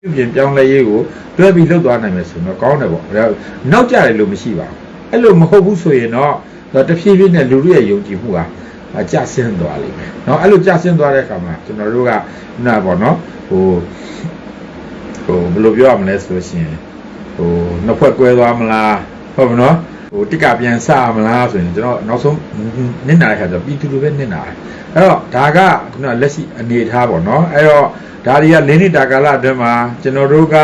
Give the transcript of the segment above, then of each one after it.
ပြုပြင်ပြောင်းလဲရေးကိုတွဲပြီးလှုပ်သွားနိုင်မယ်ဆိုတော့ကောင်းတယ်ပေါ့ဒါနောက်ကျတယ်လို့မရှိပါဘူးအဲ့လိုမဟုတ်ဘူးဆိုရင်တော့ဒါတဖြည်းဖြည်းနဲ့လူတွေရဲ့ယုံကြည်မှုဟာအကျဆင်းသွားလိမ့်မယ်เนาะအဲ့လိုကျဆင်းသွားတဲ့အခါမှာကျွန်တော်တို့ကခုနကပေါ့နော်ဟိုဟိုဘယ်လိုပြောရမလဲဆိုလို့ရှိရင်ဟိုနှစ်ဖွဲ့ကွဲသွားမလားဟုတ်မနော်ဟိုတိကပြန်စမလားဆိုရင်ကျွန်တော်နောက်ဆုံးနစ်နာတဲ့ခါကျတော့ပြည်သူတွေပဲနစ်နာတယ်အဲ့တော့ဒါကခုနကလက်ရှိအနေအထားပေါ့နော်အဲ့တော့ ဒါတွေကလင်းနေတာကာလအတွင်းမှာကျွန်တော်တို့က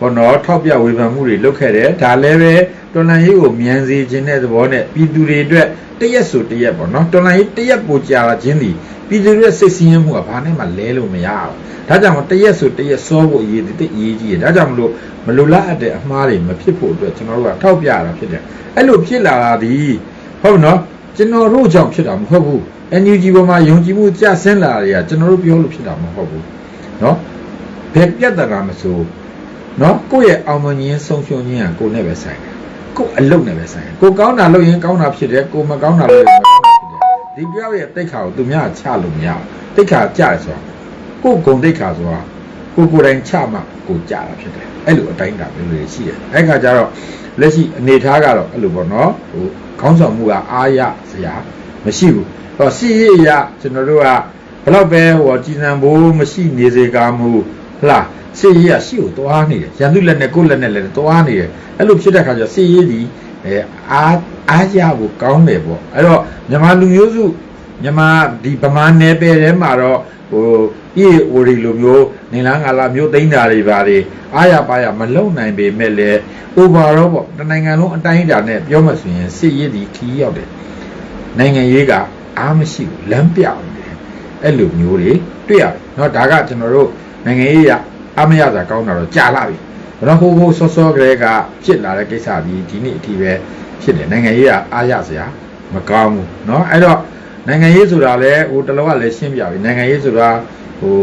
ဘောနော်ထောက်ပြဝေဖန်မှုတွေလုပ်ခဲ့တယ်ဒါလည်းပဲတော်လန်ရေးကိုမြန်စေခြင်းတဲ့သဘောနဲ့ပြည်သူတွေအတွက်တရက်ဆိုတရက်ပေါ့နော်တော်လန်ရေးတရက်ပိုကြာလာခြင်းဒီပြည်သူတွေရဲ့စိတ်ဆင်းရဲမှုကဘာနဲ့မှလဲလို့မရဘူးဒါကြောင့်မို့တရက်ဆိုတရက်စောဖို့အရေးတည်းအရေးကြီးတယ်ဒါကြောင့်မလို့မလိုလားအပ်တဲ့အမှားတွေမဖြစ်ဖို့အတွက်ကျွန်တော်တို့ကထောက်ပြရတာဖြစ်တယ်အဲ့လိုဖြစ်လာတာဒီဟုတ်နော်ကျွန်တော်တို့ကြောင့်ဖြစ်တာမဟုတ်ဘူး NUG ပေါ်မှာယုံကြည်မှုကျဆင်းလာတွေကကျွန်တော်တို့ပြောလို့ဖြစ်တာမဟုတ်ဘူး နော်ဘယ်ပြဿနာမဆိုနော်ကိုယ့်ရဲ့အောင်မြင်ခြင်းဆုံးရှုံးခြင်းကကိုယ်နဲ့ပဲဆိုင်တယ်ကိုယ်အလုပ်နဲ့ပဲဆိုင်တယ်ကိုကောင်းတာလုပ်ရင်ကောင်းတာဖြစ်တယ်ကိုမကောင်းတာလုပ်ရင်မကောင်းတာဖြစ်တယ်ဒီပြောက်ရဲ့တိတ်ခါကိုသူများချလို့မရဘူးတိတ်ခါကြရဆိုတာကိုယ်ဂုံတိတ်ခါဆိုတာကိုကိုယ်တိုင်ချမှကိုကြတာဖြစ်တယ်အဲ့လိုအတိုင်းတာမျိုးတွေရှိတယ်အဲ့ခါကျတော့လက်ရှိအနေထားကတော့အဲ့လိုပေါ့နော်ဟိုခေါင်းဆောင်မှုကအားရစရာမရှိဘူးအဲ့တော့စီရရကျွန်တော်တို့က ဘလောက်ပဲဟောကြည်စံဘိုးမရှိနေစေကားမှုဟလားစီရရရှိကိုသွားနေတယ်ရန်သူလက်နဲ့ကိုယ်လက်နဲ့လည်းသွားနေတယ်အဲ့လိုဖြစ်တဲ့ခါကျစီရဒီအဲအားအားရဖို့ကောင်းတယ်ပေါ့အဲ့တော့မြန်မာလူမျိုးစုမြန်မာဒီဗမာနယ်ပယ်ထဲမှာတော့ဟိုပြေအိုရီလိုမျိုးနေလားငါလာမျိုးသိန်းတာတွေပါတွေအားရပါရမလုံနိုင်ပေမဲ့လည်း overall ပေါ့တနိုင်ငံလုံးအတိုင်းအတာနဲ့ပြောမှဆိုရင်စစ်ရေးဒီခီးရောက်တယ်နိုင်ငံရေးကအားမရှိဘူးလမ်းပြောင်းတယ် အဲ့လိုမျိုးတွေတွေ့ရတယ်เนาะဒါကကျွန်တော်တို့နိုင်ငံရေးရအားမရတာကောင်းတာတော့ကြာလာပြီဘယ်တော့ဟိုဟိုစောစောကလေးကဖြစ်လာတဲ့ကိစ္စဒီဒီနေ့အထိပဲဖြစ်တယ်နိုင်ငံရေးကအားရစရာမကောင်းဘူးเนาะအဲ့တော့နိုင်ငံရေးဆိုတာလဲဟိုတလောကလည်းရှင်းပြပြီနိုင်ငံရေးဆိုတာဟို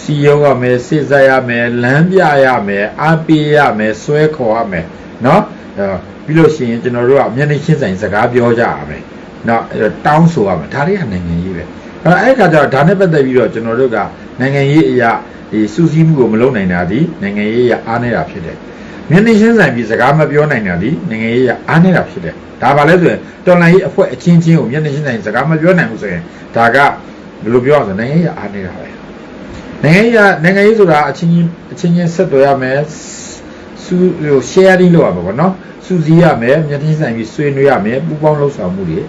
စီရောရမယ်စစ်စားရမယ်လမ်းပြရမယ်အားပေးရမယ်ဆွဲခေါ်ရမယ်เนาะအဲပြီးလို့ရှိရင်ကျွန်တော်တို့ကမျက်နှာချင်းဆိုင်စကားပြောကြရမယ်เนาะအဲ့တော့တောင်းဆိုရမယ်ဒါတွေကနိုင်ငံရေးပဲ အဲ့တော့အဲ့ခါကျတော့ဒါနဲ့ပတ်သက်ပြီးတော့ကျွန်တော်တို့ကနိုင်ငံရေးအရာဒီစူးစီးမှုကိုမလုပ်နိုင်တာဒီနိုင်ငံရေးအရာအားနေတာဖြစ်တယ်မျက်နှာချင်းဆိုင်ပြီးစကားမပြောနိုင်တာဒီနိုင်ငံရေးအရာအားနေတာဖြစ်တယ်ဒါပါလဲဆိုရင်တော်လိုင်းရေးအဖွဲ့အချင်းချင်းကိုမျက်နှာချင်းဆိုင်စကားမပြောနိုင်ဘူးဆိုရင်ဒါကဘယ်လိုပြောရမလဲနိုင်ငံရေးအရာအားနေတာပဲနိုင်ငံရေးကနိုင်ငံရေးဆိုတာအချင်းချင်းအချင်းချင်းဆက်သွယ်ရမယ်စူဟို sharing လုပ်ရမှာပေါ့နော်စူးစီးရမယ်မျက်နှာဆိုင်ပြီးဆွေးနွေးရမယ်ပူးပေါင်းလှုပ်ဆောင်မှုတွေ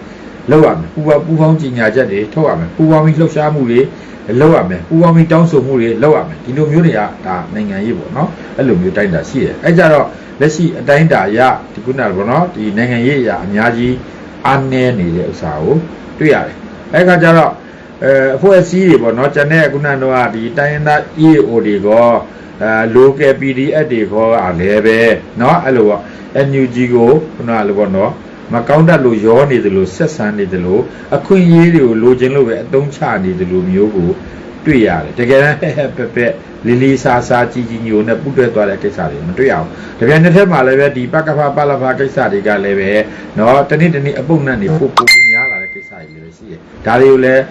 လုပ်ရမယ်ပူးပေါင်းပူးပေါင်းကြီးညာချက်တွေထုတ်ရမယ်ပူးပေါင်းပြီးလှုပ်ရှားမှုတွေလုပ်ရမယ်ပူးပေါင်းပြီးတောင်းဆိုမှုတွေလုပ်ရမယ်ဒီလိုမျိုးတွေကဒါနိုင်ငံရေးပေါ့နော်အဲ့လိုမျိုးတိုင်းတာရှိတယ်အဲ့ကြတော့လက်ရှိအတိုင်းတာရဒီခုနကပေါ့နော်ဒီနိုင်ငံရေးအရာအများကြီးအားနည်းနေတဲ့ဥစ္စာကိုတွေ့ရတယ်အဲ့ခါကျတော့ အဲအဖွဲ့အစည်းတွေပေါ့နော်ကျန်တဲ့ခုနကတော့ဒီတိုင်းရင်းသား EAO တွေကောအဲ local PDF တွေကောအားလည်းပဲเนาะအဲ့လိုပေါ့ NUG ကိုခုနကလိုပေါ့နော် မကောင်းတတ်လို့ရောနေသလိုဆက်ဆံနေသလိုအခွင့်အရေးတွေကိုလိုချင်လို့ပဲအတုံးချနေသလိုမျိုးကိုတွေ့ရတယ်တကယ်တမ်းဟဲ့ဟဲ့ပက်ပက်လေးလေးစားစားကြီးကြီးညိုနဲ့ပူးတွဲသွားတဲ့ကိစ္စတွေမတွေ့အောင်တကယ်နှစ်ထက်မှလည်းပဲဒီပကဖပလဖကိစ္စတွေကလည်းပဲနော်တနေ့တနေ့အပုတ်နဲ့နေပို့ပို့များလာတဲ့ကိစ္စတွေလည်းရှိတယ်ဒါတွေကိုလည်း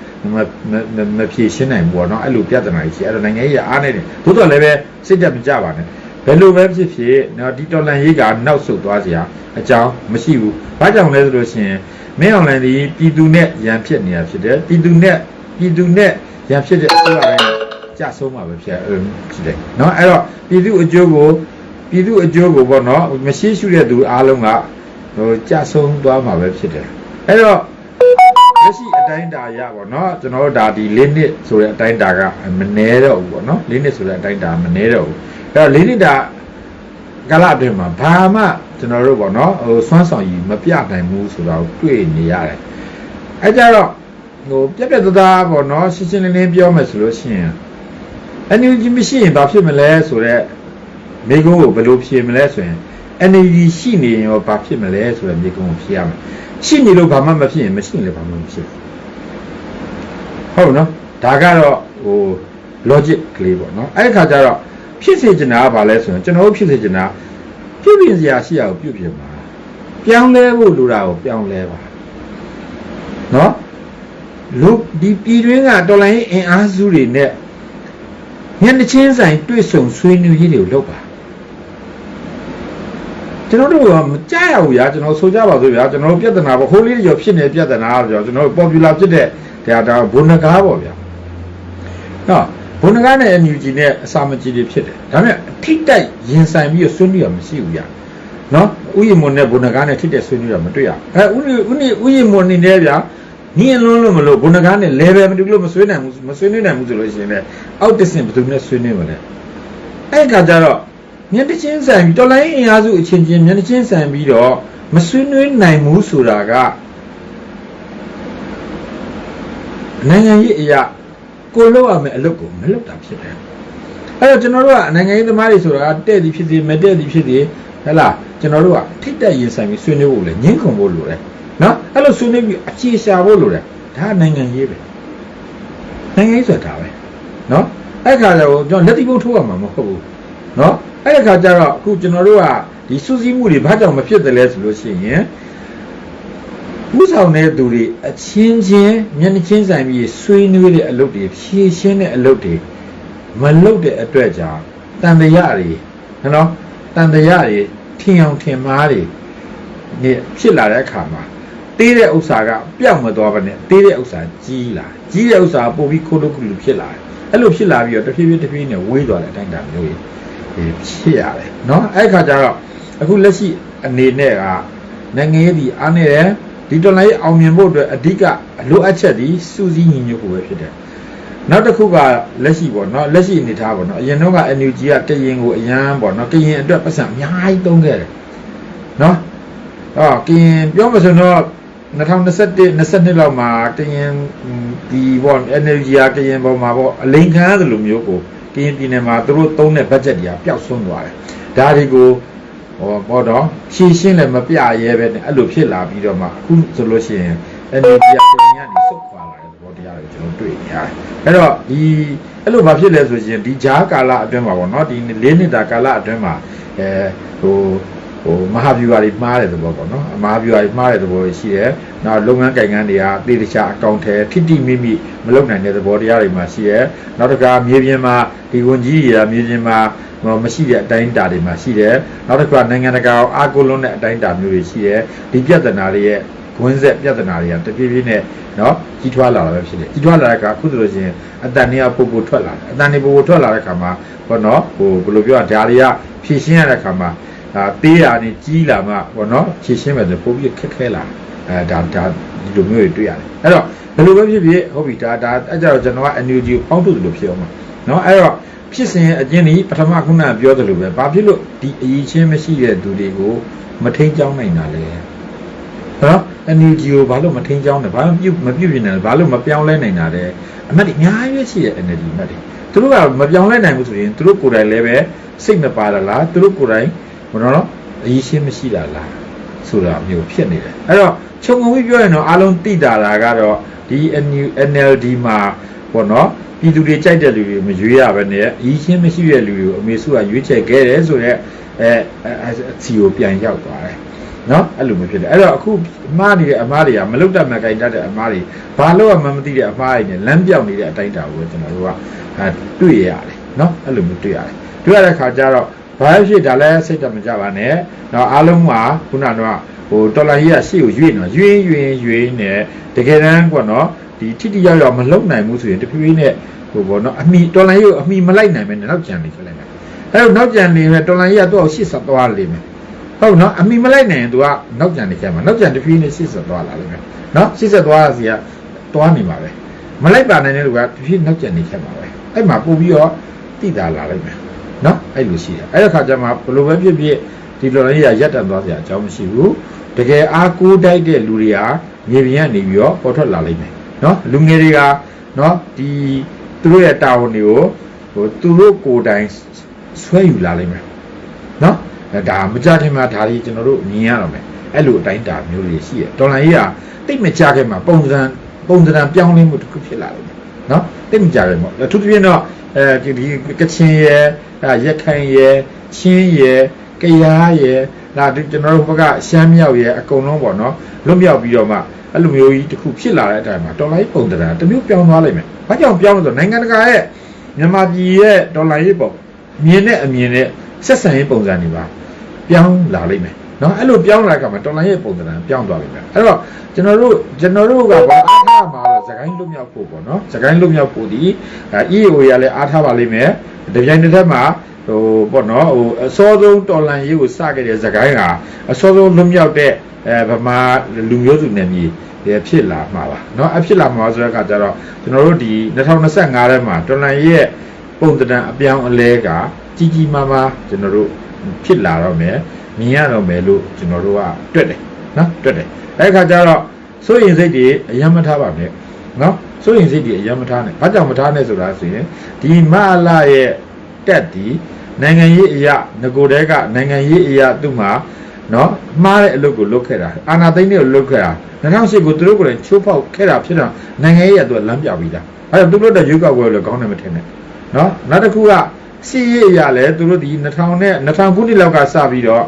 မဖြေရှင်းနိုင်ဘူးပေါ့နော်အဲ့လိုပြဿနာကြီးရှိအဲ့တော့နိုင်ငံရေးအားနေတယ်သို့တော်လည်းပဲစိတ်တက်မကြပါနဲ့ ဘယ်လိုပဲဖြစ်ဖြစ်နော်ဒီတော်လန်ရေးကနောက်ဆုတ်သွားစရာအကြောင်းမရှိဘူး။ဘာကြောင့်လဲဆိုလို့ရှိရင်မင်းအောင်လန်ဒီပြည်သူနဲ့ရန်ဖြစ်နေတာဖြစ်တယ်။ပြည်သူနဲ့ပြည်သူနဲ့ရန်ဖြစ်တဲ့အစိုးရတိုင်းကြဆုံးမှာပဲဖြစ်ဖြစ်တယ်။နော်အဲ့တော့ပြည်သူအကျိုးကိုပြည်သူအကျိုးကိုပေါ့နော်မရှိရှုတဲ့သူအားလုံးကဟိုကြဆုံးသွားမှာပဲဖြစ်တယ်။အဲ့တော့လက်ရှိအတိုင်းတာရပေါ့နော်ကျွန်တော်တို့ဒါဒီ၄နှစ်ဆိုတဲ့အတိုင်းတာကမနှဲတော့ဘူးပေါ့နော်၄နှစ်ဆိုတဲ့အတိုင်းတာမနှဲတော့ဘူး။ အဲ့တော့၄နှစ်တာကာလအတွင်းမှာဘာမှကျွန်တော်တို့ပေါ့နော်ဟိုစွမ်းဆောင်ရည်မပြနိုင်ဘူးဆိုတော့တွေ့နေရတယ်အဲ့ကြတော့ဟိုပြက်ပြက်သားသားပေါ့နော်ရှင်းရှင်းလင်းလင်းပြောမယ်ဆိုလို့ရှိရင်အန်ယူဂျီမရှိရင်ဘာဖြစ်မလဲဆိုတော့မိကုန်းကိုဘယ်လိုဖြေမလဲဆိုရင် energy ရှိနေရင်ရောဘာဖြစ်မလဲဆိုတော့မိကုန်းကိုဖြေရမယ်ရှိနေလို့ဘာမှမဖြစ်ရင်မရှိရင်လည်းဘာမှမဖြစ်ဘူးဟုတ်နော်ဒါကတော့ဟို logic ကလေးပေါ့နော်အဲ့ဒီခါကျတော့ ဖြစ်စေချင်တာကဘာလဲဆိုရင်ကျွန်တော်တို့ဖြစ်စေချင်တာပြုပြင်စရာရှိရကိုပြုပြင်ပါပြောင်းလဲဖို့လိုတာကိုပြောင်းလဲပါနော်လူဒီပြည်တွင်းကတော်လိုင်းအင်အားစုတွေနဲ့ညနေချင်းဆိုင်တွေ့ဆုံဆွေးနွေးရေးတွေကိုလုပ်ပါကျွန်တော်တို့ကမကြရဘူးဗျာကျွန်တော်ဆိုကြပါစို့ဗျာကျွန်တော်တို့ပြဿနာပေါ့ဟိုလေးကြောဖြစ်နေတဲ့ပြဿနာဆိုတော့ကျွန်တော်တို့ popular ဖြစ်တဲ့ဒါဒါဘုံနကားပေါ့ဗျာနော် ဘုံနကားနဲ့ NUG နဲ့အစာမကြီးတွေဖြစ်တယ်ဒါပေမဲ့ထိတ်တိုက်ရင်ဆိုင်ပြီးဆွေးနွေးရမရှိဘူးဗျာနော်ဥယျာဉ်မွန်နဲ့ဘုံနကားနဲ့ထိတ်တဲ့ဆွေးနွေးရမတွေ့ရအဲဥဥဥယျာဉ်မွန်နေနေဗျာညင်လွန်းလို့မလို့ဘုံနကားနဲ့ level မတူလို့မဆွေးနိုင်ဘူးမဆွေးနွေးနိုင်ဘူးဆိုလို့ရှိရင်လည်းအောက်တစ်ဆင့်ဘယ်သူနဲ့ဆွေးနွေးမလဲအဲ့ခါကျတော့မျက်နှချင်းဆိုင်ပြီးတော်လိုင်းအင်အားစုအချင်းချင်းမျက်နှချင်းဆိုင်ပြီးတော့မဆွေးနွေးနိုင်ဘူးဆိုတာကနိုင်ငံရေးအရာ ကိုလောက်ရမယ်အလုပ်ကိုမလုပ်တာဖြစ်တယ်အဲ့တော့ကျွန်တော်တို့ကနိုင်ငံရေးသမားတွေဆိုတာကတဲ့သည်ဖြစ်သည်မတဲ့သည်ဖြစ်သည်ဟဲ့လားကျွန်တော်တို့ကထိတ်တက်ရင်ဆိုင်ပြီးဆွေးနွေးဖို့လေငင်းခုန်ဖို့လိုတယ်နော်အဲ့လိုဆွေးနွေးပြီးအခြေရှာဖို့လိုတယ်ဒါကနိုင်ငံရေးပဲနိုင်ငံရေးဆိုတာဒါပဲနော်အဲ့ခါကျတော့ကျွန်တော်လက်တိပုတ်ထိုးရမှာမဟုတ်ဘူးနော်အဲ့ဒီခါကျတော့အခုကျွန်တော်တို့ကဒီစူးစီးမှုတွေဘာကြောင့်မဖြစ်တယ်လဲဆိုလို့ရှိရင် ဥဆောင်တဲ့သူတွေအချင်းချင်းမျက်နှာချင်းဆိုင်ပြီးဆွေးနွေးတဲ့အလုပ်တွေဖြည့်ရှင်းတဲ့အလုပ်တွေမလုပ်တဲ့အတွက်ကြောင့်တန်တရားတွေနော်တန်တရားတွေထင်အောင်ထင်မှားတွေနေဖြစ်လာတဲ့အခါမှာတေးတဲ့ဥစ္စာကပျောက်မသွားပါနဲ့တေးတဲ့ဥစ္စာကြီးလာကြီးတဲ့ဥစ္စာပို့ပြီးခိုးလို့ခုလူဖြစ်လာတယ်အဲ့လိုဖြစ်လာပြီးတော့တစ်ဖြည်းဖြည်းတစ်ဖြည်းနဲ့ဝေးသွားတဲ့အတိုင်းတာမျိုးကြီးဖြစ်ရတယ်နော်အဲ့ခါကျတော့အခုလက်ရှိအနေနဲ့ကနိုင်ငံရေးဒီအားနေတယ် ဒီတော်လိုင်းအောင်မြင်ဖို့အတွက်အဓိကလိုအပ်ချက်ဒီစူးစီးညီညွတ်ဖို့ပဲဖြစ်တယ်နောက်တစ်ခုကလက်ရှိပေါ့နော်လက်ရှိအနေထားပေါ့နော်အရင်တော့က energy ကကရင်ကိုအရန်ပေါ့နော်ကရင်အတွက်ပတ်စံအများကြီးသုံးခဲ့တယ်နော်အော်ကရင်ပြောမှဆိုတော့2021 22လောက်မှာကရင်ဒီပေါ့ energy ကကရင်ပေါ်မှာပေါ့အလိန်ခံရသလိုမျိုးကိုကရင်ပြည်နယ်မှာသူတို့သုံးတဲ့ budget တွေကပျောက်ဆုံးသွားတယ်ဒါတွေကို ဟောပေါ့တော့ဖြည့်ရှင်းလည်းမပြရဲပဲနဲ့အဲ့လိုဖြစ်လာပြီးတော့မှအခုဆိုလို့ရှိရင် energy ကကရင်ကနေစုတ်ခွာလာတဲ့သဘောတရားတွေကျွန်တော်တွေ့နေရတယ်အဲ့တော့ဒီအဲ့လိုဘာဖြစ်လဲဆိုရင်ဒီဂျားကာလအတွင်းမှာပေါ့နော်ဒီ၄နှစ်တာကာလအတွင်းမှာအဲဟို ဟိုမဟာဗျူဟာတွေမှားတဲ့သဘောပေါ့နော်မဟာဗျူဟာတွေမှားတဲ့သဘောရှိတယ်။နောက်လုပ်ငန်းကိုင်ငန်းတွေကသေတခြားအကောင့်ထဲထိတိမိမိမလုပ်နိုင်တဲ့သဘောတရားတွေမှာရှိတယ်။နောက်တစ်ခါမြေပြင်မှာဒီဝန်ကြီးတွေကမြေပြင်မှာမရှိတဲ့အတိုင်းအတာတွေမှာရှိတယ်။နောက်တစ်ခါနိုင်ငံတကာအာကိုလွန်းတဲ့အတိုင်းအတာမျိုးတွေရှိတယ်။ဒီပြဿနာတွေရဲ့ဝင်းဆက်ပြဿနာတွေကတပြေးပြေးနဲ့နော်ကြီးထွားလာတာပဲဖြစ်တယ်ကြီးထွားလာတဲ့အခါအခုဆိုလို့ရှိရင်အတန်တွေကပို့ပို့ထွက်လာတယ်အတန်တွေပို့ပို့ထွက်လာတဲ့အခါမှာဘောနော်ဟိုဘယ်လိုပြောရဓာတွေကဖြည့်ရှင်းရတဲ့အခါမှာ ဒါသေးတာနေကြီးလာမှဘောနော်ဖြည့်ရှင်းမယ်ဆိုပို့ပြီးခက်ခဲလာအဲဒါဒါဒီလိုမျိုးတွေတွေ့ရတယ်အဲ့တော့ဘယ်လိုပဲဖြစ်ဖြစ်ဟုတ်ပြီဒါဒါအဲ့ကြတော့ကျွန်တော်က NUG ကိုပေါင်းထုတ်တယ်လို့ဖြစ်အောင်မှာနော်အဲ့တော့ဖြစ်စဉ်အကျဉ်းဒီပထမခုနကပြောသလိုပဲဘာဖြစ်လို့ဒီအရေးချင်းမရှိတဲ့သူတွေကိုမထိန်ကြောင်းနိုင်တာလဲနော် NUG ကိုဘာလို့မထိန်ကြောင်းလဲဘာလို့ပြုတ်မပြုတ်ပြနေလဲဘာလို့မပြောင်းလဲနိုင်တာလဲအမတ်ဒီအများကြီးရှိတဲ့ NUG အမတ်တွေသူတို့ကမပြောင်းလဲနိုင်ဘူးဆိုရင်သူတို့ကိုယ်တိုင်လည်းပဲစိတ်မပါတာလားသူတို့ကိုယ်တိုင် ဘယ်တော့အရေးရှင်းမရှိတာလားဆိုတာမျိုးဖြစ်နေတယ်အဲ့တော့ခြုံငုံပြီးပြောရင်တော့အားလုံးသိတာလားကတော့ဒီ NLD မှာပေါ့နော်ပြည်သူတွေကြိုက်တဲ့လူတွေမရွေးရဘဲနဲ့အရေးရှင်းမရှိတဲ့လူတွေကိုအမေစုကရွေးချယ်ခဲ့တယ်ဆိုတော့အဲအစီကိုပြန်ရောက်သွားတယ်နော်အဲ့လိုမျိုးဖြစ်တယ်အဲ့တော့အခုအမားနေတဲ့အမားတွေကမလုတ်တတ်မှကြိုက်တတ်တဲ့အမားတွေဘာလို့မှမသိတဲ့အမားတွေနဲ့လမ်းပြောင်းနေတဲ့အတိုင်းတာကိုကျွန်တော်တို့ကတွေ့ရတယ်နော်အဲ့လိုမျိုးတွေ့ရတယ်တွေ့ရတဲ့ခါကျတော့ ဘာဖြစ်ဒါလဲစိတ်တမကြပါနဲ့တော့အားလုံးကခုနကတော့ဟိုတော်လိုင်းကြီးကရှေ့ကိုရွေ့နော်ရွေ့ရွေ့ရွေ့နေတကယ်တမ်းကွနော်ဒီထိတိရောက်ရောက်မလုံနိုင်ဘူးဆိုရင်တဖြည်းဖြည်းနဲ့ဟိုဘောနော်အမိတော်လိုင်းကြီးကိုအမိမလိုက်နိုင်မယ်နောက်ကြံနေခလိုက်မယ်အဲတော့နောက်ကြံနေမယ်တော်လိုင်းကြီးကသူ့ကိုရှေ့ဆက်သွားလိမ့်မယ်ဟုတ်နော်အမိမလိုက်နိုင်ရင် तू ကနောက်ကြံနေကြမှာနောက်ကြံတဖြည်းဖြည်းနဲ့ရှေ့ဆက်သွားလာလိမ့်မယ်နော်ရှေ့ဆက်သွားစီကသွားနေမှာပဲမလိုက်ပါနိုင်တဲ့လူကတဖြည်းနောက်ကြံနေချက်မှာပဲအဲ့မှာပို့ပြီးတော့တိတာလာလိမ့်မယ် နော်အဲ့လိုရှိတယ်အဲ့ဒီခါကျမှဘယ်လိုပဲဖြစ်ဖြစ်ဒီလိုလည်းရရက်တန်သွားစရာအကြောင်းမရှိဘူးတကယ်အားကိုးတိုက်တဲ့လူတွေဟာမြေပြင်ကနေပြီးတော့ပေါ်ထွက်လာလိမ့်မယ်နော်လူငယ်တွေကနော်ဒီသူတို့ရဲ့တာဝန်တွေကိုဟိုသူတို့ကိုယ်တိုင်ဆွဲယူလာလိမ့်မယ်နော်ဒါမကြခင်မှာဒါကြီးကျွန်တော်တို့မြင်ရတော့မယ်အဲ့လိုအတိုင်းတာမျိုးတွေရှိတယ်တော်လိုင်းကြီးကတိတ်မကြခင်မှာပုံစံပုံစံပြောင်းလဲမှုတစ်ခုဖြစ်လာလိမ့်မယ် နော်တိတ်မကြခင်ပေါ့အထူးသဖြင့်တော့အဲဒီကချင်ရဲ့ရက်ခိုင်ရဲ့ချင်းရဲ့ကရားရဲ့ဒါကျွန်တော်တို့ဘက်ကရှမ်းမြောက်ရဲ့အကုန်လုံးပေါ့နော်လွတ်မြောက်ပြီးတော့မှအဲ့လိုမျိုးကြီးတစ်ခုဖြစ်လာတဲ့အတိုင်းမှာတော်လိုင်းပုံတရာတစ်မျိုးပြောင်းသွားလိမ့်မယ်။ဘာကြောင့်ပြောင်းလဲဆိုတော့နိုင်ငံတကာရဲ့မြန်မာပြည်ရဲ့ဒေါ်လာရေးပေါ့မြင်တဲ့အမြင်နဲ့ဆက်ဆံရေးပုံစံတွေပါပြောင်းလာလိမ့်မယ် နော်အဲ့လိုပြောင်းလာတဲ့အခါမှာဒေါ်လာရေးပုံစံပြောင်းသွားလိမ့်မယ်အဲ့တော့ကျွန်တော်တို့ကျွန်တော်တို့ကဘာအားထားမှာတော့သခိုင်းလွတ်မြောက်ဖို့ပေါ့နော်သခိုင်းလွတ်မြောက်ဖို့ဒီအဲ EAO ရလည်းအားထားပါလိမ့်မယ်တပြိုင်တစ်ထက်မှာဟိုပေါ့နော်ဟိုအစောဆုံးတော်လန်ရေးကိုစခဲ့တဲ့သခိုင်းကအစောဆုံးလွတ်မြောက်တဲ့အဲဗမာလူမျိုးစုနယ်မြေရဖြစ်လာမှာပါเนาะအဖြစ်လာမှာဆိုတဲ့အခါကျတော့ကျွန်တော်တို့ဒီ2025ထဲမှာတော်လန်ရဲ့ပုံသဏ္ဍာန်အပြောင်းအလဲကကြီးကြီးမားမားကျွန်တော်တို့ဖြစ်လာတော့မယ် မြင်ရတော့မယ်လို့ကျွန်တော်တို့ကတွေ့တယ်နော်တွေ့တယ်အဲ့ခါကျတော့စိုးရင်စိတ်တွေအယံမထားပါနဲ့နော်စိုးရင်စိတ်တွေအယံမထားနဲ့ဘာကြောင့်မထားနဲ့ဆိုတာဆိုရင်ဒီမလာရဲ့တက်ဒီနိုင်ငံရေးအရာငကိုတဲကနိုင်ငံရေးအရာသူ့မှာနော်မှားတဲ့အလုပ်ကိုလုပ်ခဲ့တာအာနာသိန်းတွေကိုလုပ်ခဲ့တာ2008ကိုသူတို့ကိုလည်းချိုးဖောက်ခဲ့တာဖြစ်တော့နိုင်ငံရေးအရာသူကလမ်းပြပြီးတာအဲ့တော့သူတို့တဲ့ရုပ်ောက်ပွဲလို့ခေါင်းနဲ့မထင်နဲ့နော်နောက်တစ်ခုက စီရရလဲသူတို့ဒီ2000နဲ့2000ခုနှစ်လောက်ကစပြီးတော့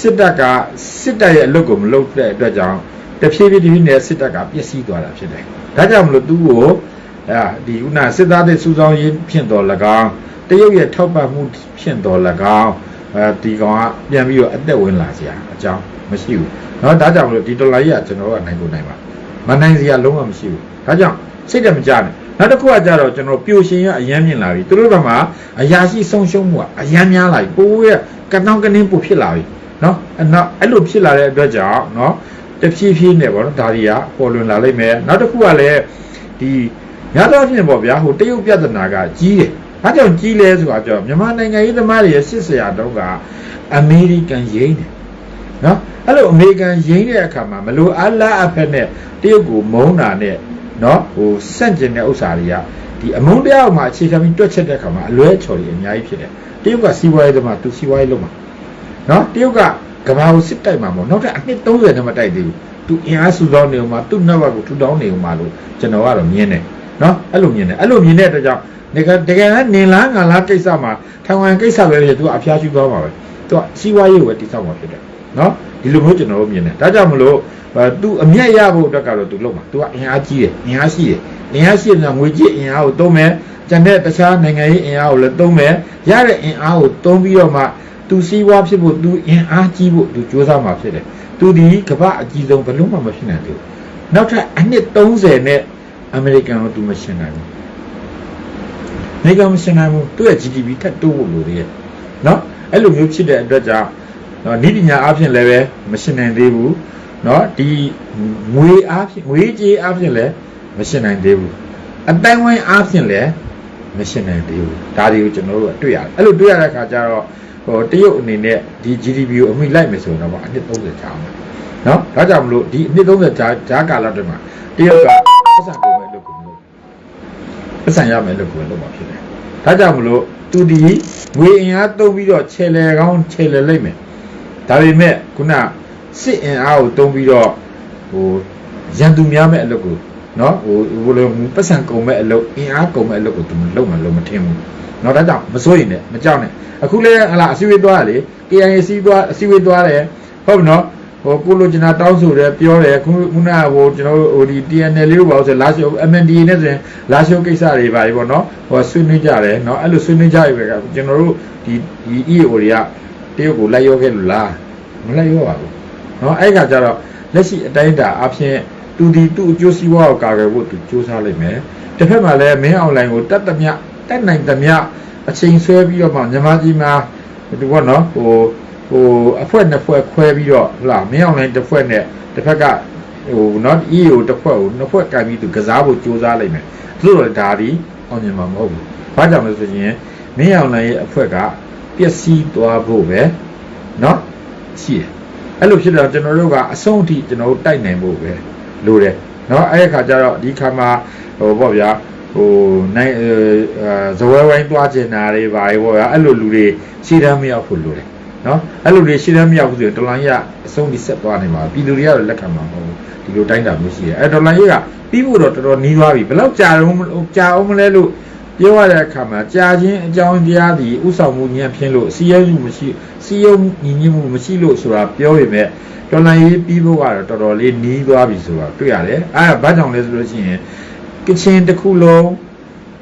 စစ်တပ်ကစစ်တပ်ရဲ့အလုပ်ကိုမလုပ်တဲ့အတွက်ကြောင့်တဖြည်းဖြည်းတဖြည်းနဲ့စစ်တပ်ကပျက်စီးသွားတာဖြစ်တယ်။ဒါကြောင့်မလို့သူ့ကိုအဲဒီခုနစစ်သားတွေစူးစောင်းရင်းဖြင့်တော်၎င်းတရုတ်ရဲ့ထောက်ပံ့မှုဖြင့်တော်၎င်းအဲဒီကောင်ကပြန်ပြီးတော့အသက်ဝင်လာစရာအကြောင်းမရှိဘူး။နော်ဒါကြောင့်မလို့ဒီဒေါ်လာကြီးကကျွန်တော်တို့ကနိုင်ကိုနိုင်ပါမနိုင်စရာလုံးဝမရှိဘူး။ဒါကြောင့်စိတ်တမကြနဲ့ နောက်တစ်ခုကကြတော့ကျွန်တော်ပျိုရှင်ရအယမ်းမြင်လာပြီသူတို့ဘက်မှာအရာရှိဆုံးရှုံးမှုကအယမ်းများလာပြီပိုးရဲ့ကတောင်းကနင်းပို့ဖြစ်လာပြီเนาะအဲ့တော့အဲ့လိုဖြစ်လာတဲ့အတွက်ကြောင့်เนาะတဖြည်းဖြည်းနဲ့ပေါ့နော်ဒါတွေကပေါ်လွင်လာလိမ့်မယ်နောက်တစ်ခုကလည်းဒီများသောအားဖြင့်ပေါ့ဗျာဟိုတရုတ်ပြဿနာကကြီးတယ်။ဘာကြောင့်ကြီးလဲဆိုတာကြောင့်မြန်မာနိုင်ငံရေးသမားတွေရဲ့စစ်စရာတော့ကအမေရိကန်ရင်းတယ်။နော်အဲ့လိုအမေရိကန်ရင်းတဲ့အခါမှာမလို့အလားအဖက်နဲ့တရုတ်ကိုမုန်းတာနဲ့ နော်ဟိုစန့်ကျင်တဲ့ဥစ္စာတွေကဒီအမုန်းတရားမှာအခြေခံပြီးတွက်ချက်တဲ့အခါမှာအလွဲချော်တွေအများကြီးဖြစ်တယ်။တရုတ်ကစီးပွားရေးသမားသူစီးပွားရေးလုပ်မှာနော်တရုတ်ကကဘာကိုစစ်တိုက်မှာမဟုတ်နောက်ထပ်အနှစ်30နဲ့မတိုက်သေးဘူး။ तू အင်အားစုဆောင်းနေဦးမှာသူ့နောက်ဘက်ကိုထူထောင်နေဦးမှာလို့ကျွန်တော်ကတော့မြင်တယ်နော်အဲ့လိုမြင်တယ်အဲ့လိုမြင်တဲ့အတွက်ကြောင့်တကယ်တကယ်နင်လားငါလားကိစ္စမှာထိုင်ဝမ်ကိစ္စပဲဖြစ်သူကအဖျားရှိသွားမှာပဲသူကစီးပွားရေးကိုတိစောက်မှာဖြစ်တယ် နော်ဒီလိုမျိုးကျွန်တော်တို့မြင်တယ်ဒါကြောင့်မလို့သူအမျက်ရဖို့အတွက်ကတော့သူလုပ်မှာသူကအင်အားကြီးတယ်အင်အားရှိတယ်အင်အားရှိတယ်ငွေကြီးအင်အားကိုသုံးမယ်ကျန်တဲ့တခြားနိုင်ငံရေးအင်အားကိုလည်းသုံးမယ်ရတဲ့အင်အားကိုသုံးပြီးတော့မှသူစီးပွားဖြစ်ဖို့သူအင်အားကြီးဖို့သူစ조사မှာဖြစ်တယ်သူဒီကမ္ဘာအကြီးဆုံးဘယ်လို့မှမဖြစ်နိုင်ဘူးနောက်ထပ်အနှစ်30နဲ့အမေရိကန်ကိုသူမရှင်းနိုင်ဘူးနေကမရှင်းနိုင်ဘူးသူ့ရဲ့ GDP ထပ်တိုးဖို့လိုသေးရဲ့နော်အဲ့လိုမျိုးဖြစ်တဲ့အတွက်ကြောင့် နော်နိပညာအပြင်လည်းပဲမရှင်းနိုင်သေးဘူးနော်ဒီငွေအပြင်ငွေကြေးအပြင်လည်းမရှင်းနိုင်သေးဘူးအတိုင်းဝိုင်းအပြင်လည်းမရှင်းနိုင်သေးဘူးဒါတွေကိုကျွန်တော်တို့တွေ့ရတယ်အဲ့လိုတွေ့ရတဲ့အခါကျတော့ဟိုတရုတ်အနေနဲ့ဒီ GDP ကိုအမိလိုက်မယ်ဆိုတော့အနှစ်30ကြာအောင်နော်ဒါကြောင့်မလို့ဒီအနှစ်30ကြာကြာကာလအတွင်းမှာတရုတ်ကပတ်စံကုန်မဲ့လုပ်ကိုမလုပ်ပတ်စံရမယ်လုပ်ကိုလုပ်မှာဖြစ်တယ်ဒါကြောင့်မလို့သူဒီငွေအင်အားသုံးပြီးတော့ခြေလေကောင်းခြေလေလိုက်မယ် ဒါပေမဲ့ခုနစစ်အင်အားကိုသုံးပြီးတော့ဟိုရန်သူများမဲ့အလုပ်ကိုနော်ဟိုဘယ်လိုပတ်စံကုန်မဲ့အလုပ်အင်အားကုန်မဲ့အလုပ်ကိုသူမလုပ်မှလို့မထင်ဘူးနော်ဒါကြောင့်မစိုးရင်လည်းမကြောက်နဲ့အခုလဲဟလာအစည်းအဝေးသွားရလေ KIA စီးသွားအစည်းအဝေးသွားတယ်ဟုတ်ပြီနော်ဟိုကိုလိုချင်တာတောင်းဆိုတယ်ပြောတယ်ခုခုနကဟိုကျွန်တော်တို့ဟိုဒီ TNL လေးကိုပါဆိုလာရှို MNDA နဲ့ဆိုရင်လာရှိုကိစ္စတွေပါပြီပေါ့နော်ဟိုဆွေးနွေးကြတယ်နော်အဲ့လိုဆွေးနွေးကြပြီပဲကကျွန်တော်တို့ဒီဒီ EAO တွေကတ ရုတ်ကိုလိုက်ရောခဲ့လို့လားမလိုက်ရောပါဘူးနော်အဲ့ခါကျတော့လက်ရှိအတိုင်းအတာအဖြစ်သူဒီသူ့အကျိုးစီးပွားကိုကာကွယ်ဖို့သူစူးစမ်းလိုက်မယ်တစ်ဖက်မှာလည်းမင်းအွန်လိုင်းကိုတတ်သမျှတက်နိုင်သမျှအချိန်ဆွဲပြီးတော့မှညီမကြီးမှာဒီဘောနော်ဟိုဟိုအဖွဲနှစ်ဖွဲခွဲပြီးတော့ဟလာမင်းအောင်လိုင်းတစ်ဖွဲနဲ့တစ်ဖက်ကဟို not EO တစ်ဖွဲကိုနှစ်ဖွဲကန်ပြီးသူကစားဖို့စူးစမ်းလိုက်မယ်သူတို့ဒါဒီအောင်မြင်မှာမဟုတ်ဘူးဘာကြောင့်လဲဆိုရင်မင်းအောင်လိုင်းရဲ့အဖွဲက ပျက်စီးသွားဖို့ပဲเนาะရှိတယ်အဲ့လိုဖြစ်တော့ကျွန်တော်တို့ကအဆုံးအထိကျွန်တော်တို့တိုက်နိုင်ဖို့ပဲလိုတယ်เนาะအဲ့ဒီခါကျတော့ဒီခါမှာဟိုပေါ့ဗျာဟိုနိုင်အဲဇဝဲဝိုင်းတွားကျင်တာတွေပါလေပေါ့ဗျာအဲ့လိုလူတွေရှင်းတမ်းမရောက်ဖို့လိုတယ်နော်အဲ့လိုတွေရှင်းတမ်းမရောက်ဘူးဆိုရင်ဒေါ်လာကြီးကအဆုံးထိဆက်သွားနေမှာပြည်သူတွေကတော့လက်ခံမှာမဟုတ်ဘူးဒီလိုတိုင်းတာမျိုးရှိတယ်အဲ့ဒေါ်လာကြီးကပြီးဖို့တော့တော်တော်နီးသွားပြီဘယ်လောက်ကြာတော့ကြာအောင်မလဲလို့ ပြောရတဲ့အခါမှာကြာချင်းအကြောင်းတရားဒီဥဆောင်မှုညံ့ဖြင်းလို့စီးရဲမှုမရှိစီးရုံညီညွတ်မှုမရှိလို့ဆိုတာပြောပေမဲ့ဒေါ်လာကြီးပြီးဖို့ကတော့တော်တော်လေးနီးသွားပြီဆိုတာတွေ့ရတယ်အဲ့ဒါဘာကြောင့်လဲဆိုလို့ရှိရင်ကချင်တစ်ခုလုံး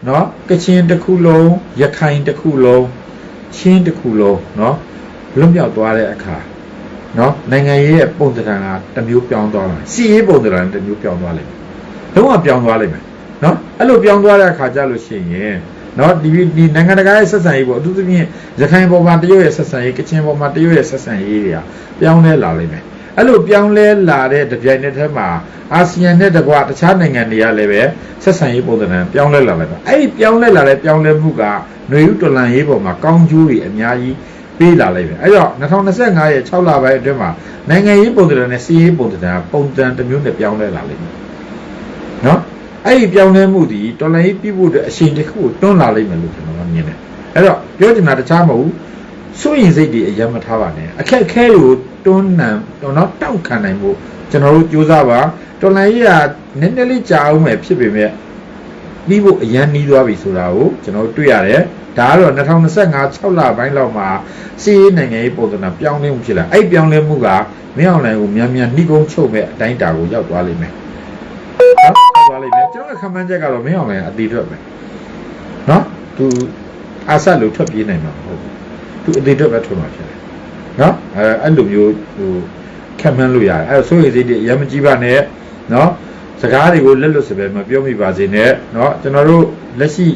နော်ကချင်တစ်ခုလုံးရခိုင်တစ်ခုလုံးချင်းတစ်ခုလုံးနော်လွတ်မြောက်သွားတဲ့အခါနော်နိုင်ငံရေးရဲ့ပုံသဏ္ဍာန်ကတစ်မျိုးပြောင်းသွားတယ်စီရေးပုံသဏ္ဍာန်တစ်မျိုးပြောင်းသွားလိမ့်မယ်လုံးဝပြောင်းသွားလိမ့်မယ် နော်အဲ့လိုပြောင်းသွားတဲ့အခါကျလို့ရှိရင်နော်ဒီဒီနိုင်ငံတကာရဲ့ဆက်ဆံရေးပေါ့အထူးသဖြင့်ရခိုင်ပေါ်မှာတရုတ်ရဲ့ဆက်ဆံရေးကချင်ပေါ်မှာတရုတ်ရဲ့ဆက်ဆံရေးတွေကပြောင်းလဲလာလိမ့်မယ်အဲ့လိုပြောင်းလဲလာတဲ့တပြိုင်နက်တည်းမှာအာဆီယံနဲ့တကွတခြားနိုင်ငံတွေကလည်းပဲဆက်ဆံရေးပုံသဏ္ဍာန်ပြောင်းလဲလာလိုက်ပါအဲ့ဒီပြောင်းလဲလာတဲ့ပြောင်းလဲမှုကຫນွေဥတော်လန်ရေးပေါ်မှာကောင်းကျိုးတွေအများကြီးပေးလာလိုက်ပဲအဲ့တော့2025ရဲ့6လပိုင်းအတွင်းမှာနိုင်ငံရေးပုံသဏ္ဍာန်နဲ့စီးရေးပုံသဏ္ဍာန်ပုံစံတစ်မျိုးနဲ့ပြောင်းလဲလာလိမ့်မယ်နော် အဲ့ဒီပြောင်းလဲမှုဒီတော်လန်ရေးပြဖို့အတွက်အချိန်တစ်ခုကိုတွန်းလာလိမ့်မယ်လို့ကျွန်တော်ကမြင်တယ်အဲ့တော့ပြောချင်တာတခြားမဟုတ်ဘူးစိုးရင်စိတ်တွေအရင်မထားပါနဲ့အခက်အခဲတွေကိုတွန်းနံတော့နော်တောက်ခံနိုင်ဖို့ကျွန်တော်တို့ကြိုးစားပါတော်လန်ရေးကနည်းနည်းလေးကြာအောင်ပဲဖြစ်ပေမဲ့ပြီးဖို့အရန်နီးသွားပြီဆိုတာကိုကျွန်တော်တို့တွေ့ရတယ်ဒါကတော့2025 6လပိုင်းလောက်မှာစီးရေးနိုင်ငံရေးပုံစံပြောင်းလဲမှုဖြစ်လာအဲ့ပြောင်းလဲမှုကမင်းအောင်လှိုင်ကိုမြန်မြန်နှိကုံးချုပ်မဲ့အတိုင်းတာကိုရောက်သွားလိမ့်မယ် နော်ရောက်သွားလိမ့်မယ်ကျွန်တော်ကခံမှန်းချက်ကတော့မင်းအောင်လှိုင်အတီးထွက်မယ်နော်သူအာဆက်လို့ထွက်ပြေးနိုင်မှာမဟုတ်ဘူးသူအတီးထွက်ပဲထွက်မှာဖြစ်တယ်နော်အဲအဲ့လိုမျိုးဟိုခံမှန်းလို့ရတယ်အဲ့တော့စိုးရိမ်စိတ်တွေအရင်မကြည့်ပါနဲ့နော်စကားတွေကိုလက်လွတ်စပယ်မပြောမိပါစေနဲ့เนาะကျွန်တော်တို့လက်ရှိ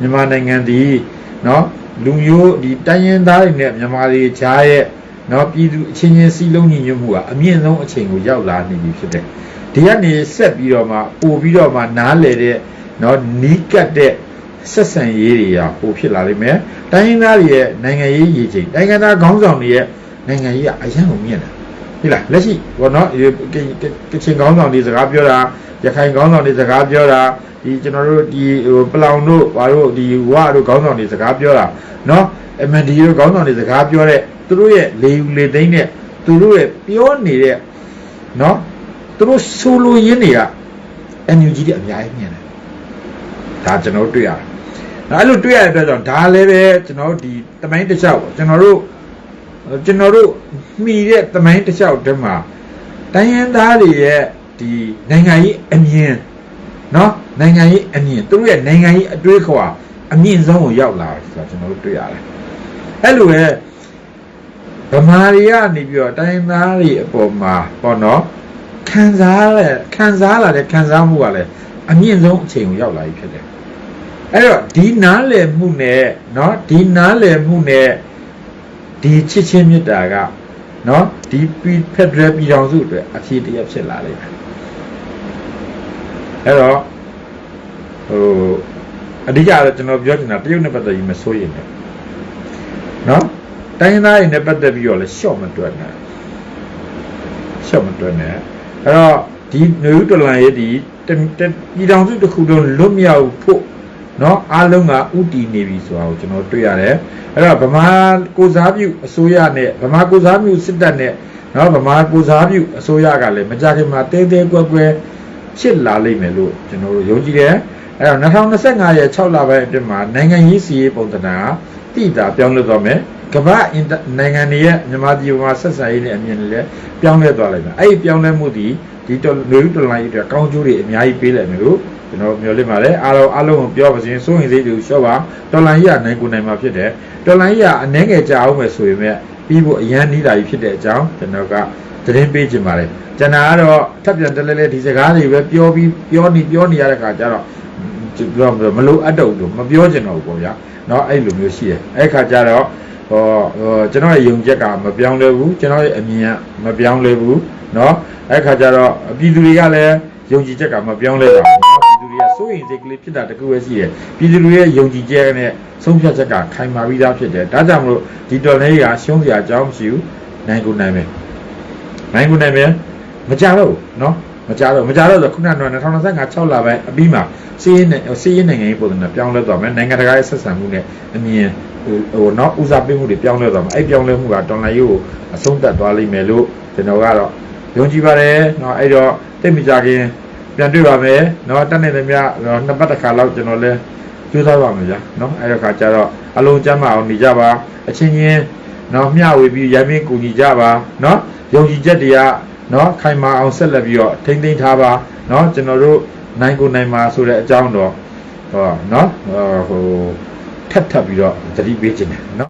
မြန်မာနိုင်ငံဒီเนาะလူမျိုးဒီတိုင်းရင်းသားတွေနဲ့မြန်မာတွေခြားရဲ့เนาะပြည်သူအချင်းချင်းစီးလုံးညီညွတ်မှုကအမြင့်ဆုံးအချိန်ကိုရောက်လာနေပြီဖြစ်တယ် ဒီကနေဆက်ပြီးတော့မှပို့ပြီးတော့မှနားလေတဲ့เนาะနီးကပ်တဲ့ဆက်ဆံရေးတွေရာပို့ဖြစ်လာလိမ့်မယ်တိုင်းရင်းသားတွေရဲ့နိုင်ငံရေးရည်ချိန်နိုင်ငံသားခေါင်းဆောင်တွေရဲ့နိုင်ငံရေးကအရန်ကိုမြင့်တယ်ဟိလားလက်ရှိဘောနော်ကချင်ကောင်းဆောင်တွေစကားပြောတာရခိုင်ကောင်းဆောင်တွေစကားပြောတာဒီကျွန်တော်တို့ဒီဟိုပလောင်တို့ဘာတို့ဒီဝါတို့ကောင်းဆောင်တွေစကားပြောတာနော်အမန်ဒီတို့ကောင်းဆောင်တွေစကားပြောတဲ့သူတို့ရဲ့လေယူလေသိမ့်တဲ့သူတို့ရဲ့ပြောနေတဲ့နော် သူတို့ဆိုလိုရင်းတွေက NUG တွေအများကြီးမြင်တယ်ဒါကျွန်တော်တို့တွေ့ရတယ်အဲ့လိုတွေ့ရတဲ့အတွက်ကြောင့်ဒါလည်းပဲကျွန်တော်တို့ဒီတမိုင်းတစ်လျှောက်ပေါ့ကျွန်တော်တို့ကျွန်တော်တို့မှီတဲ့တမိုင်းတစ်လျှောက်တည်းမှာတိုင်းရင်းသားတွေရဲ့ဒီနိုင်ငံရေးအမြင်နော်နိုင်ငံရေးအမြင်သူတို့ရဲ့နိုင်ငံရေးအတွေးခေါ်အမြင့်ဆုံးကိုရောက်လာတယ်ဆိုတာကျွန်တော်တို့တွေ့ရတယ်အဲ့လိုပဲဗမာတွေကနေပြီးတော့တိုင်းရင်းသားတွေအပေါ်မှာပေါ့နော် ခံစားရခံစားလာတဲ့ခံစားမှုကလည်းအမြင့်ဆုံးအချိန်ကိုရောက်လာပြီဖြစ်တယ်အဲ့တော့ဒီနားလည်မှုနဲ့เนาะဒီနားလည်မှုနဲ့ဒီချစ်ချင်းမြတ်တာကเนาะဒီဖက်ဒရယ်ပြည်ထောင်စုအတွက်အဖြစ်တရားဖြစ်လာလိမ့်မယ်အဲ့တော့ဟိုအဓိကတော့ကျွန်တော်ပြောချင်တာတရုတ်နဲ့ပတ်သက်ပြီးမစိုးရင်လည်းเนาะတိုင်းရင်းသားတွေနဲ့ပတ်သက်ပြီးတော့လည်းရှော့မတွက်နဲ့ရှော့မတွက်နဲ့ အဲ့တော့ဒီနေဦးတလန်ရဲ့ဒီပြည်ထောင်စုတစ်ခုလုံးလွတ်မြောက်ဖို့เนาะအားလုံးကဥတီနေပြီဆိုတာကိုကျွန်တော်တွေ့ရတယ်အဲ့တော့ဗမာကိုစားပြုအစိုးရနဲ့ဗမာကိုစားပြုစစ်တပ်နဲ့เนาะဗမာကိုစားပြုအစိုးရကလည်းမကြခင်မှာတဲတဲကွက်ကွက်ဖြစ်လာလိမ့်မယ်လို့ကျွန်တော်တို့ယုံကြည်တယ်အဲ့တော့2025ရဲ့6လပိုင်းအတွင်းမှာနိုင်ငံရေးစီရေးပုံသဏ္ဍာန်ကတိတာပြောင်းလဲသွားမယ် ကမ္ဘာနိုင်ငံတွေရဲ့မြန်မာပြည်မှာဆက်ဆံရေးနဲ့အမြင်တွေလည်းပြောင်းလဲသွားလိုက်မယ်အဲ့ဒီပြောင်းလဲမှုဒီဒီတော်လူတော်လိုင်းအတွက်ကောင်းကျိုးတွေအများကြီးပေးလိုက်မယ်လို့ကျွန်တော်မျှော်လင့်ပါတယ်အားလုံးအားလုံးကိုပြောပါစေစိုးရင်စိတ်တွေရှော့ပါတော်လိုင်းရနိုင်ကိုနိုင်မှာဖြစ်တယ်တော်လိုင်းရအနှဲငယ်ကြအောင်မယ်ဆိုရင်ပြီးဖို့အရန်နီးတာကြီးဖြစ်တဲ့အကြောင်းကျွန်တော်ကသတင်းပေးခြင်းပါတယ်ကျွန်တော်ကတော့ထပ်ပြန်တလဲလဲဒီစကားတွေပဲပြောပြီးပြောနေပြောနေရတဲ့ခါကျတော့ပြောမလို့အပ်တော့ဘူးမပြောချင်တော့ဘူးပေါ့ဗျာเนาะအဲ့လိုမျိုးရှိတယ်အဲ့ခါကျတော့ ဟောဟောကျွန်တော်ရဲ့ယုံချက်ကမပြောင်းလဲဘူးကျွန်တော်ရဲ့အမြင်ကမပြောင်းလဲဘူးเนาะအဲ့ခါကျတော့ပြည်သူတွေကလည်းယုံကြည်ချက်ကမပြောင်းလဲပါဘူးเนาะပြည်သူတွေကစိုးရိမ်စိတ်ကလေးဖြစ်တာတကူပဲရှိတယ်ပြည်သူတွေရဲ့ယုံကြည်ချက်နဲ့ဆုံးဖြတ်ချက်ကခိုင်မာပြီးသားဖြစ်တယ်ဒါကြောင့်မလို့ဒီတော်လေးကရှုံးစရာအကြောင်းမရှိဘူးနိုင်ကိုနိုင်မယ်နိုင်ကိုနိုင်မယ်မကြတော့ဘူးเนาะ မကြတော့မကြတော့ဆိုခုနက2025 6လပိုင်းအပြီးမှာစီးရင်စီးရင်နိုင်ငံရေးပုံစံနဲ့ပြောင်းလဲသွားမယ်နိုင်ငံတကာရဲ့ဆက်ဆံမှုနဲ့အမြင်ဟိုဟိုနော်ဦးစားပေးမှုတွေပြောင်းလဲသွားမှာအဲ့ပြောင်းလဲမှုကတော်လိုင်းရေးကိုအဆုံးသတ်သွားလိမ့်မယ်လို့ကျွန်တော်ကတော့ယုံကြည်ပါတယ်နော်အဲ့တော့တိတ်မကြခင်ပြန်တွေ့ပါမယ်နော်တက်နေသမျှနော်နှစ်ပတ်တစ်ခါလောက်ကျွန်တော်လဲကြိုးစားပါမယ်ဗျာနော်အဲ့တော့ခါကျတော့အလုံးကျမ်းမအောင်နေကြပါအချင်းချင်းနော်မျှဝေပြီးရိုင်းမင်းကူညီကြပါနော်ယုံကြည်ချက်တွေ ကနော်ခိုင်မာအောင်ဆက်လက်ပြီးတော့ထိမ့်သိမ်းထားပါနော်ကျွန်တော်တို့နိုင်ကိုနိုင်မှာဆိုတဲ့အကြောင်းတော့ဟောနော်ဟိုထပ်ထပ်ပြီးတော့သတိပေးခြင်းတယ်နော်